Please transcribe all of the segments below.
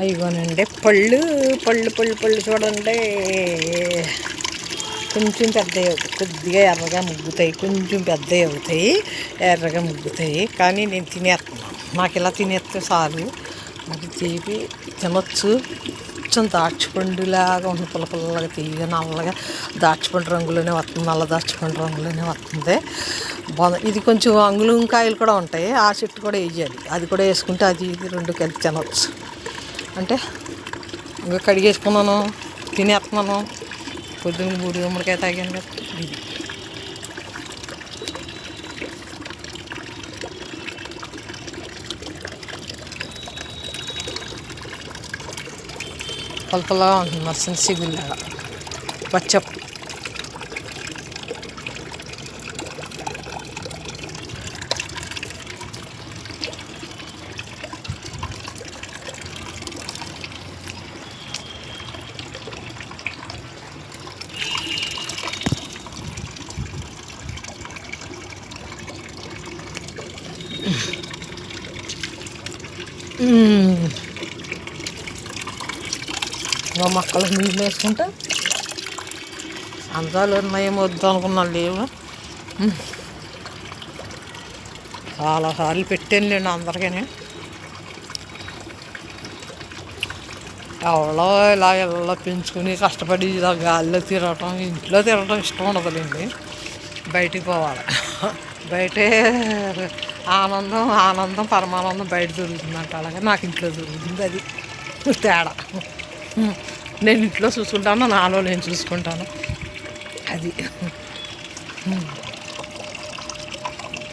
అయిగోనండి పళ్ళు పళ్ళు పళ్ళు పళ్ళు చూడండి. కొంచెం పెద్దవి కొద్దిగా ఎర్రగా ముగ్గుతాయి. కొంచెం పెద్దవి అవుతాయి. ఎర్రగా ముగ్గుతాయి. కానీ నేను తినేస్తున్నాను నాకు ఇలా తినేస్తే చాలు. అది తీపి తినొచ్చు. కొంచెం దాచిపండులాగా ఉన్న పుల్ల పుల్లగా తీయగా నల్లగా దాచిపండు రంగులోనే వస్తుంది. నల్ల దాచిపండు రంగులోనే వస్తుంది. బాగుంది ఇది కొంచెం అంగుళం కాయలు కూడా ఉంటాయి. ఆ చెట్టు కూడా వేయాలి. అది కూడా వేసుకుంటే అది ఇది రెండు కలిసి తినవచ్చు అంటే ఇంకా కడిగేసుకున్నాను తినేస్తున్నాను. పొద్దున్న బూడి గుమ్మడికాయ తాగాను కదా. ఇది పొలపలా ఉంటుంది మరుసటి సిగుల్లాగా. పచ్చప్పు మొక్కలకు నీళ్ళు వేసుకుంటా. అందాలు ఉన్నాయేమో వద్దు అనుకున్నాను లేవు. చాలాసార్లు చాలా సార్లు పెట్టాను లేండి అందరికీ ఎవరో ఇలా ఇలా పెంచుకుని కష్టపడి ఇలా గాలిలో తిరగటం ఇంట్లో తిరగటం ఇష్టం ఉండదులేండి. బయటికి పోవాలి. బయటే ఆనందం ఆనందం పరమానందం బయట దొరుకుతుందంట అలాగే నాకు ఇంట్లో దొరుకుతుంది అది. తేడా. నేను ఇంట్లో చూసుకుంటాను నాలో నేను చూసుకుంటాను. అది.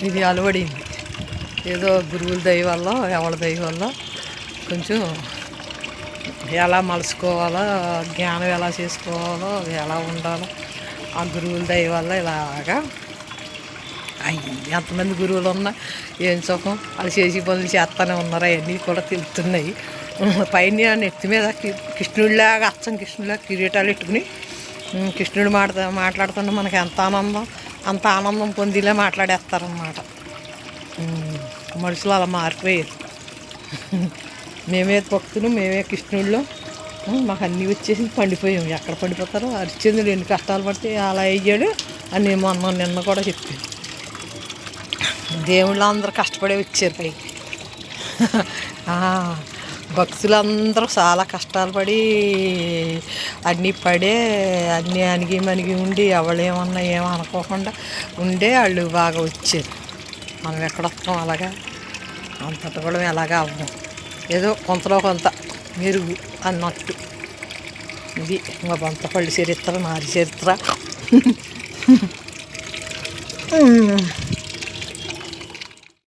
ఇది అలవడింది. ఏదో గురువుల దయ వల్ల ఎవరి దయ వల్ల కొంచెం ఎలా మలుచుకోవాలో జ్ఞానం ఎలా చేసుకోవాలో ఎలా ఉండాలో ఆ గురువుల దయ వల్ల ఇలాగా ఎంతమంది గురువులు ఉన్నా ఏం సుఖం? వాళ్ళు చేసి పనులు చేస్తూనే ఉన్నారు అవన్నీ కూడా తెలుస్తున్నాయి పైన నెత్తి మీద కృష్ణుడిలాగా అచ్చం కృష్ణుడిలాగా కిరీటాలు పెట్టుకుని కృష్ణుడు మాట మాట్లాడుతుంటే మనకి ఎంత ఆనందం? అంత ఆనందం పొందిలే మాట్లాడేస్తారనమాట మనుషులు అలా మారిపోయారు. మేమే భక్తులు మేమే కృష్ణుళ్ళు. మాకు అన్నీ వచ్చేసి పండిపోయాం. ఎక్కడ పండిపోతారో హరిశ్చంద్రుడు ఎన్ని కష్టాలు పడితే అలా అయ్యాడు అని మొన్న నిన్న కూడా చెప్పాను. దేవుళ్ళు అందరూ కష్టపడే వచ్చారు పైకి భక్తులందరూ చాలా కష్టాలు పడి అన్నీ పడే అన్నీ అణిగి మనిగి ఉండి ఎవళ్ళేమన్నా ఏమనుకోకుండా ఉండే వాళ్ళు బాగా వచ్చారు. మనం ఎక్కడొస్తాం అలాగా? అంతట కూడా ఎలాగా అవ్వం. ఏదో కొంతలో కొంత మెరుగు అన్నట్టు. ఇది మా బంత పళ్ళు చరిత్ర నారి చరిత్ర.